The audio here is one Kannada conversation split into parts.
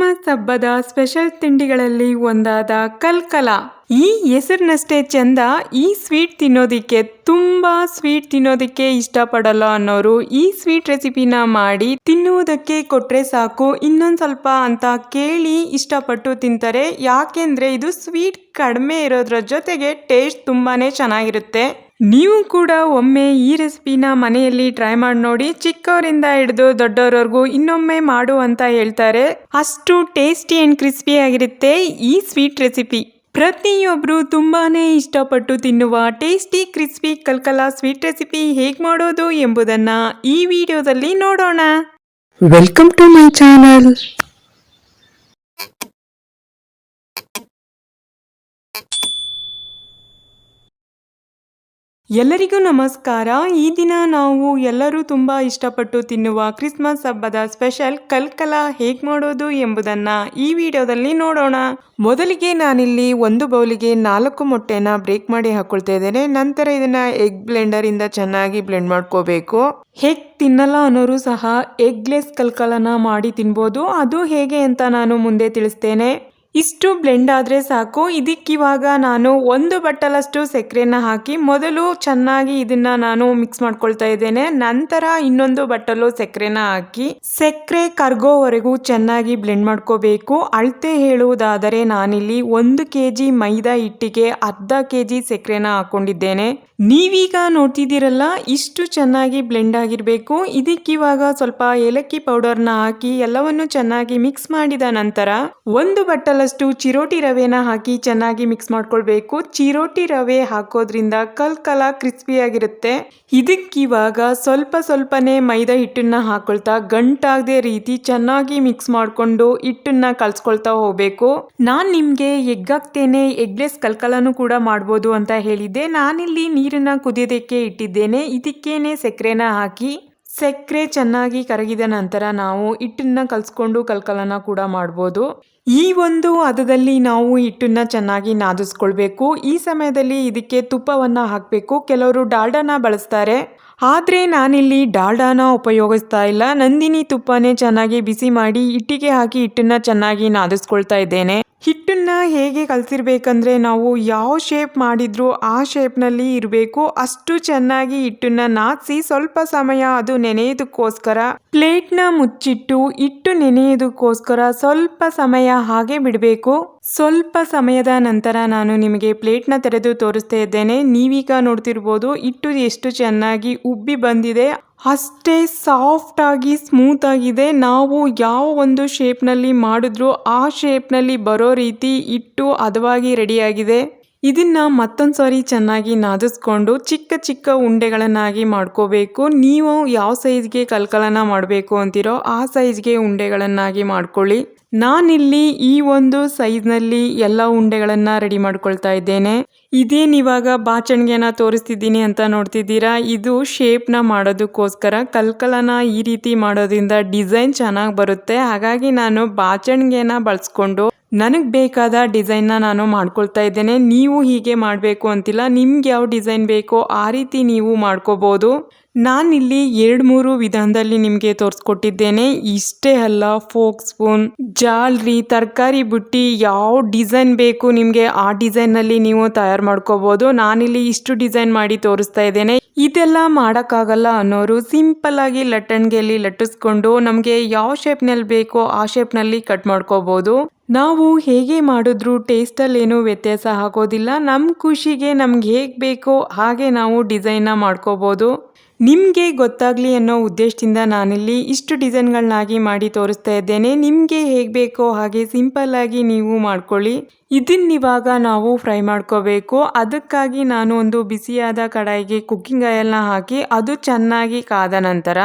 ಕ್ರಿಸ್ಮಸ್ ಹಬ್ಬದ ಸ್ಪೆಷಲ್ ತಿಂಡಿಗಳಲ್ಲಿ ಒಂದಾದ ಕಲ್ಕಲ. ಈ ಹೆಸರಿನಷ್ಟೇ ಚಂದ, ಈ ಸ್ವೀಟ್ ತಿನ್ನೋದಿಕ್ಕೆ ತುಂಬಾ ಸ್ವೀಟ್ ತಿನ್ನೋದಿಕ್ಕೆ ಇಷ್ಟಪಡಲ್ಲ ಅನ್ನೋರು ಈ ಸ್ವೀಟ್ ರೆಸಿಪಿನ ಮಾಡಿ ತಿನ್ನುವುದಕ್ಕೆ ಕೊಟ್ರೆ ಸಾಕು, ಇನ್ನೊಂದು ಸ್ವಲ್ಪ ಅಂತ ಕೇಳಿ ಇಷ್ಟಪಟ್ಟು ತಿಂತಾರೆ. ಯಾಕೆಂದ್ರೆ ಇದು ಸ್ವೀಟ್ ಕಡಿಮೆ ಇರೋದ್ರ ಜೊತೆಗೆ ಟೇಸ್ಟ್ ತುಂಬಾನೇ ಚೆನ್ನಾಗಿರುತ್ತೆ. ನೀವು ಕೂಡ ಒಮ್ಮೆ ಈ ರೆಸಿಪಿನ ಮನೆಯಲ್ಲಿ ಟ್ರೈ ಮಾಡಿ ನೋಡಿ, ಚಿಕ್ಕವರಿಂದ ಹಿಡಿದು ದೊಡ್ಡವರವರೆಗೂ ಇನ್ನೊಮ್ಮೆ ಮಾಡು ಅಂತ ಹೇಳ್ತಾರೆ. ಅಷ್ಟು ಟೇಸ್ಟಿ ಆ್ಯಂಡ್ ಕ್ರಿಸ್ಪಿ ಆಗಿರುತ್ತೆ ಈ ಸ್ವೀಟ್ ರೆಸಿಪಿ ಪ್ರತಿಯೊಬ್ಬರು ತುಂಬಾನೇ ಇಷ್ಟಪಟ್ಟು ತಿನ್ನುವ ಟೇಸ್ಟಿ ಕ್ರಿಸ್ಪಿ ಕಲ್ಕಲ ಸ್ವೀಟ್ ರೆಸಿಪಿ ಹೇಗೆ ಮಾಡೋದು ಎಂಬುದನ್ನು ಈ ವಿಡಿಯೋದಲ್ಲಿ ನೋಡೋಣ. ವೆಲ್ಕಮ್ ಟು ಮೈ ಚಾನಲ್ ಎಲ್ಲರಿಗೂ ನಮಸ್ಕಾರ. ಈ ದಿನ ನಾವು ಎಲ್ಲರೂ ತುಂಬ ಇಷ್ಟಪಟ್ಟು ತಿನ್ನುವ ಕ್ರಿಸ್ಮಸ್ ಹಬ್ಬದ ಸ್ಪೆಷಲ್ ಕಲ್ಕಲ ಹೇಗೆ ಮಾಡೋದು ಎಂಬುದನ್ನು ಈ ವಿಡಿಯೋದಲ್ಲಿ ನೋಡೋಣ. ಮೊದಲಿಗೆ ನಾನಿಲ್ಲಿ ಒಂದು ಬೌಲಿಗೆ ನಾಲ್ಕು ಮೊಟ್ಟೆನ ಬ್ರೇಕ್ ಮಾಡಿ ಹಾಕೊಳ್ತಾ ಇದ್ದೇನೆ. ನಂತರ ಇದನ್ನ ಎಗ್ ಬ್ಲೆಂಡರಿಂದ ಚೆನ್ನಾಗಿ ಬ್ಲೆಂಡ್ ಮಾಡ್ಕೋಬೇಕು. ಹೇಗ್ ತಿನ್ನಲ್ಲ ಅನ್ನೋರು ಸಹ ಎಗ್ಲೆಸ್ ಕಲ್ಕಲನ ಮಾಡಿ ತಿನ್ಬೋದು. ಅದು ಹೇಗೆ ಅಂತ ನಾನು ಮುಂದೆ ತಿಳಿಸ್ತೇನೆ. ಇಷ್ಟು ಬ್ಲೆಂಡ್ ಆದರೆ ಸಾಕು. ಇದಕ್ಕಿವಾಗ ನಾನು ಒಂದು ಬಟ್ಟಲಷ್ಟು ಸಕ್ಕರೆನ ಹಾಕಿ ಮೊದಲು ಚೆನ್ನಾಗಿ ಇದನ್ನ ನಾನು ಮಿಕ್ಸ್ ಮಾಡ್ಕೊಳ್ತಾ ಇದ್ದೇನೆ. ನಂತರ ಇನ್ನೊಂದು ಬಟ್ಟಲು ಸಕ್ಕರೆನ ಹಾಕಿ ಸಕ್ಕರೆ ಕರ್ಗೋವರೆಗೂ ಚೆನ್ನಾಗಿ ಬ್ಲೆಂಡ್ ಮಾಡ್ಕೋಬೇಕು. ಅಳತೆ ಹೇಳುವುದಾದರೆ ನಾನಿಲ್ಲಿ ಒಂದು ಕೆ ಜಿ ಮೈದಾ ಹಿಟ್ಟಿಗೆ ಅರ್ಧ ಕೆ ಜಿ ಸಕ್ಕರೆನ ಹಾಕೊಂಡಿದ್ದೇನೆ. ನೀವೀಗ ನೋಡ್ತಿದ್ದೀರಲ್ಲ, ಇಷ್ಟು ಚೆನ್ನಾಗಿ ಬ್ಲೆಂಡ್ ಆಗಿರಬೇಕು. ಇದಕ್ಕಿವಾಗ ಸ್ವಲ್ಪ ಏಲಕ್ಕಿ ಪೌಡರ್ನ ಹಾಕಿ, ಎಲ್ಲವನ್ನು ಚೆನ್ನಾಗಿ ಮಿಕ್ಸ್ ಮಾಡಿದ ನಂತರ ಒಂದು ಬಟ್ಟಲಷ್ಟು ಚಿರೋಟಿ ರವೆನ ಹಾಕಿ ಚೆನ್ನಾಗಿ ಮಿಕ್ಸ್ ಮಾಡ್ಕೊಳ್ಬೇಕು. ಚಿರೋಟಿ ರವೆ ಹಾಕೋದ್ರಿಂದ ಕಲ್ ಕಲ ಕ್ರಿಸ್ಪಿಯಾಗಿರುತ್ತೆ ಇದಕ್ಕಿವಾಗ ಸ್ವಲ್ಪ ಸ್ವಲ್ಪನೇ ಮೈದಾ ಹಿಟ್ಟನ್ನ ಹಾಕೊಳ್ತಾ ಗಂಟಾಗದೆ ರೀತಿ ಚೆನ್ನಾಗಿ ಮಿಕ್ಸ್ ಮಾಡಿಕೊಂಡು ಹಿಟ್ಟನ್ನ ಕಲ್ಸ್ಕೊಳ್ತಾ ಹೋಗ್ಬೇಕು. ನಾನ್ ನಿಮ್ಗೆ ಎಗ್ ಹಾಕ್ತೇನೆ ಎಗ್ಲೆಸ್ ಕಲ್ಕಲನು ಕೂಡ ಮಾಡ್ಬೋದು ಅಂತ ಹೇಳಿದ್ದೆ. ನಾನಿಲ್ಲಿ ನೀರನ್ನ ಕುದಿಯೋದಕ್ಕೆ ಇಟ್ಟಿದ್ದೇನೆ. ಇದಕ್ಕೇನೆ ಸಕ್ಕರೆನ ಹಾಕಿ, ಸಕ್ಕರೆ ಚೆನ್ನಾಗಿ ಕರಗಿದ ನಂತರ ನಾವು ಹಿಟ್ಟನ್ನ ಕಲ್ಸ್ಕೊಂಡು ಕಲ್ಕಲನ ಕೂಡ ಮಾಡ್ಬೋದು. ಈ ಒಂದು ಹದದಲ್ಲಿ ನಾವು ಹಿಟ್ಟನ್ನ ಚೆನ್ನಾಗಿ ನಾದಿಸ್ಕೊಳ್ಬೇಕು. ಈ ಸಮಯದಲ್ಲಿ ಇದಕ್ಕೆ ತುಪ್ಪವನ್ನ ಹಾಕಬೇಕು. ಕೆಲವರು ಡಾಲ್ಡಾನ ಬಳಸ್ತಾರೆ. ಆದರೆ ನಾನಿಲ್ಲಿ ಡಾಲ್ಡಾನ ಉಪಯೋಗಿಸ್ತಾ ಇಲ್ಲ. ನಂದಿನಿ ತುಪ್ಪನೇ ಚೆನ್ನಾಗಿ ಬಿಸಿ ಮಾಡಿ ಹಿಟ್ಟಿಗೆ ಹಾಕಿ ಹಿಟ್ಟನ್ನ ಚೆನ್ನಾಗಿ ನಾದಿಸ್ಕೊಳ್ತಾ ಇದ್ದೇನೆ. ಹಿಟ್ಟನ್ನ ಹೇಗೆ ಕಲಸಿರ್ಬೇಕಂದ್ರೆ ನಾವು ಯಾವ ಶೇಪ್ ಮಾಡಿದರೂ ಆ ಶೇಪ್ನಲ್ಲಿ ಇರಬೇಕು. ಅಷ್ಟು ಚೆನ್ನಾಗಿ ಹಿಟ್ಟನ್ನು ನಾದಿಸಿ ಸ್ವಲ್ಪ ಸಮಯ ಅದು ನೆನೆಯೋದಕ್ಕೋಸ್ಕರ ಪ್ಲೇಟ್ನ ಮುಚ್ಚಿಟ್ಟು ಹಿಟ್ಟು ನೆನೆಯೋದಕ್ಕೋಸ್ಕರ ಸ್ವಲ್ಪ ಸಮಯ ಹಾಗೆ ಬಿಡಬೇಕು. ಸ್ವಲ್ಪ ಸಮಯದ ನಂತರ ನಾನು ನಿಮಗೆ ಪ್ಲೇಟ್ನ ತೆರೆದು ತೋರಿಸ್ತಾ ಇದ್ದೇನೆ. ನೀವೀಗ ನೋಡ್ತಿರ್ಬೋದು ಹಿಟ್ಟು ಎಷ್ಟು ಚೆನ್ನಾಗಿ ಉಬ್ಬಿ ಬಂದಿದೆ. ಅಷ್ಟೇ ಸಾಫ್ಟಾಗಿ ಸ್ಮೂತಾಗಿದೆ ನಾವು ಯಾವ ಒಂದು ಶೇಪ್ನಲ್ಲಿ ಮಾಡಿದ್ರೂ ಆ ಶೇಪ್ನಲ್ಲಿ ಬರೋ ರೀತಿ ಇಟ್ಟು ಹದವಾಗಿ ರೆಡಿಯಾಗಿದೆ ಇದನ್ನ ಮತ್ತೊಂದು ಸಾರಿ ಚೆನ್ನಾಗಿ ನಾದಿಸ್ಕೊಂಡು ಚಿಕ್ಕ ಚಿಕ್ಕ ಉಂಡೆಗಳನ್ನಾಗಿ ಮಾಡ್ಕೋಬೇಕು. ನೀವು ಯಾವ ಸೈಜ್ಗೆ ಕಲ್ಕಲನ ಮಾಡಬೇಕು ಅಂತಿರೋ ಆ ಸೈಜ್ಗೆ ಉಂಡೆಗಳನ್ನಾಗಿ ಮಾಡ್ಕೊಳ್ಳಿ. ನಾನಿಲ್ಲಿ ಈ ಒಂದು ಸೈಜ್ನಲ್ಲಿ ಎಲ್ಲ ಉಂಡೆಗಳನ್ನು ರೆಡಿ ಮಾಡ್ಕೊಳ್ತಾ ಇದ್ದೇನೆ. ಇದೇನಿವಾಗ ಬಾಚಣಿಗೆನ ತೋರಿಸ್ತಿದ್ದೀನಿ ಅಂತ ನೋಡ್ತಿದ್ದೀರಾ? ಇದು ಶೇಪ್ನ ಮಾಡೋದಕ್ಕೋಸ್ಕರ ಕಲ್ಕಲನ ಈ ರೀತಿ ಮಾಡೋದ್ರಿಂದ ಡಿಸೈನ್ ಚೆನ್ನಾಗಿ ಬರುತ್ತೆ. ಹಾಗಾಗಿ ನಾನು ಬಾಚಣಿಗೆನ ಬಳಸ್ಕೊಂಡು ನನಗೆ ಬೇಕಾದ ಡಿಸೈನ್ನ ನಾನು ಮಾಡ್ಕೊಳ್ತಾ ಇದ್ದೇನೆ. ನೀವು ಹೀಗೆ ಮಾಡಬೇಕು ಅಂತಿಲ್ಲ. ನಿಮ್ಗೆ ಯಾವ ಡಿಸೈನ್ ಬೇಕೋ ಆ ರೀತಿ ನೀವು ಮಾಡ್ಕೋಬೋದು. ನಾನಿಲ್ಲಿ ಎರಡು ಮೂರು ವಿಧಾನದಲ್ಲಿ ನಿಮಗೆ ತೋರಿಸ್ಕೊಟ್ಟಿದ್ದೇನೆ. ಇಷ್ಟೇ ಅಲ್ಲ, ಫೋಕ್ ಸ್ಪೂನ್, ಜಾಲ್ರಿ, ತರಕಾರಿ ಬುಟ್ಟಿ, ಯಾವ ಡಿಸೈನ್ ಬೇಕು ನಿಮಗೆ ಆ ಡಿಸೈನ್ನಲ್ಲಿ ನೀವು ತಯಾರು ಮಾಡ್ಕೋಬೋದು. ನಾನಿಲ್ಲಿ ಇಷ್ಟು ಡಿಸೈನ್ ಮಾಡಿ ತೋರಿಸ್ತಾ ಇದ್ದೇನೆ. ಇದೆಲ್ಲ ಮಾಡೋಕ್ಕಾಗಲ್ಲ ಅನ್ನೋರು ಸಿಂಪಲ್ ಆಗಿ ಲಟ್ಟಣಿಗೆಯಲ್ಲಿ ಲಟ್ಟಿಸ್ಕೊಂಡು ನಮಗೆ ಯಾವ ಶೇಪ್ನಲ್ಲಿ ಬೇಕೋ ಆ ಶೇಪ್ನಲ್ಲಿ ಕಟ್ ಮಾಡ್ಕೋಬೋದು. ನಾವು ಹೇಗೆ ಮಾಡಿದ್ರು ಟೇಸ್ಟಲ್ಲಿ ಏನೂ ವ್ಯತ್ಯಾಸ ಆಗೋದಿಲ್ಲ. ನಮ್ಮ ಖುಷಿಗೆ ನಮ್ಗೆ ಹೇಗೆ ಬೇಕೋ ಹಾಗೆ ನಾವು ಡಿಸೈನ್ನ ಮಾಡ್ಕೋಬೋದು. ನಿಮಗೆ ಗೊತ್ತಾಗಲಿ ಅನ್ನೋ ಉದ್ದೇಶದಿಂದ ನಾನಿಲ್ಲಿ ಇಷ್ಟು ಡಿಸೈನ್ಗಳನ್ನಾಗಿ ಮಾಡಿ ತೋರಿಸ್ತಾ ಇದ್ದೇನೆ. ನಿಮಗೆ ಹೇಗೆ ಬೇಕೋ ಹಾಗೆ ಸಿಂಪಲ್ಲಾಗಿ ನೀವು ಮಾಡ್ಕೊಳ್ಳಿ. ಇದನ್ನಿವಾಗ ನಾವು ಫ್ರೈ ಮಾಡ್ಕೋಬೇಕು. ಅದಕ್ಕಾಗಿ ನಾನು ಒಂದು ಬಿಸಿಯಾದ ಕಡಾಯಿಗೆ ಕುಕ್ಕಿಂಗ್ ಆಯಿಲ್ನ ಹಾಕಿ, ಅದು ಚೆನ್ನಾಗಿ ಕಾದ ನಂತರ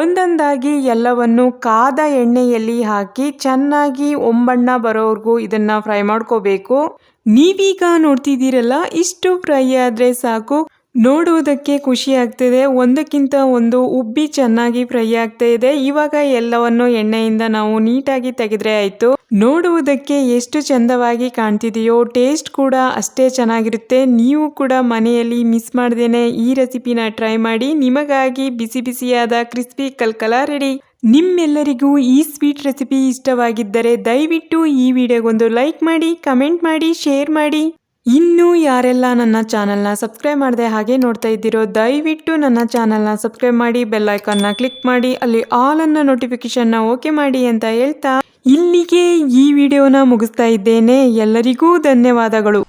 ಒಂದೊಂದಾಗಿ ಎಲ್ಲವನ್ನು ಕಾದ ಎಣ್ಣೆಯಲ್ಲಿ ಹಾಕಿ ಚೆನ್ನಾಗಿ ಒಂಬಣ್ಣ ಬರೋವರೆಗೂ ಇದನ್ನ ಫ್ರೈ ಮಾಡ್ಕೋಬೇಕು. ನೀವೀಗ ನೋಡ್ತಿದ್ದೀರಲ್ಲ, ಇಷ್ಟು ಫ್ರೈ ಆದರೆ ಸಾಕು. ನೋಡುವುದಕ್ಕೆ ಖುಷಿ ಆಗ್ತಿದೆ. ಒಂದಕ್ಕಿಂತ ಒಂದು ಉಬ್ಬಿ ಚೆನ್ನಾಗಿ ಫ್ರೈ ಆಗ್ತಾ ಇದೆ. ಇವಾಗ ಎಲ್ಲವನ್ನು ಎಣ್ಣೆಯಿಂದ ನಾವು ನೀಟಾಗಿ ತೆಗೆದ್ರೆ ಆಯ್ತು. ನೋಡುವುದಕ್ಕೆ ಎಷ್ಟು ಚಂದವಾಗಿ ಕಾಣ್ತಿದೆಯೋ, ಟೇಸ್ಟ್ ಕೂಡ ಅಷ್ಟೇ ಚೆನ್ನಾಗಿರುತ್ತೆ. ನೀವು ಕೂಡ ಮನೆಯಲ್ಲಿ ಮಿಸ್ ಮಾಡ್ದೇನೆ ಈ ರೆಸಿಪಿನ ಟ್ರೈ ಮಾಡಿ. ನಿಮಗಾಗಿ ಬಿಸಿ ಬಿಸಿಯಾದ ಕ್ರಿಸ್ಪಿ ಕಲ್ಕಲ ರೆಡಿ. ನಿಮ್ಮೆಲ್ಲರಿಗೂ ಈ ಸ್ವೀಟ್ ರೆಸಿಪಿ ಇಷ್ಟವಾಗಿದ್ದರೆ ದಯವಿಟ್ಟು ಈ ವಿಡಿಯೋಗೊಂದು ಲೈಕ್ ಮಾಡಿ, ಕಮೆಂಟ್ ಮಾಡಿ, ಶೇರ್ ಮಾಡಿ. ಇನ್ನೂ ಯಾರೆಲ್ಲ ನನ್ನ ಚಾನಲ್ನ ಸಬ್ಸ್ಕ್ರೈಬ್ ಮಾಡದೆ ಹಾಗೆ ನೋಡ್ತಾ ಇದ್ದೀರೋ, ದಯವಿಟ್ಟು ನನ್ನ ಚಾನಲ್ನ ಸಬ್ಸ್ಕ್ರೈಬ್ ಮಾಡಿ, ಬೆಲ್ ಐಕಾನ್ನ ಕ್ಲಿಕ್ ಮಾಡಿ, ಅಲ್ಲಿ ಆಲ್ ಅನ್ನ ನೋಟಿಫಿಕೇಶನ್ನ ಓಕೆ ಮಾಡಿ ಅಂತ ಹೇಳ್ತಾ ಇಲ್ಲಿಗೆ ಈ ವಿಡಿಯೋನ ಮುಗಿಸ್ತಾ ಇದ್ದೇನೆ. ಎಲ್ಲರಿಗೂ ಧನ್ಯವಾದಗಳು.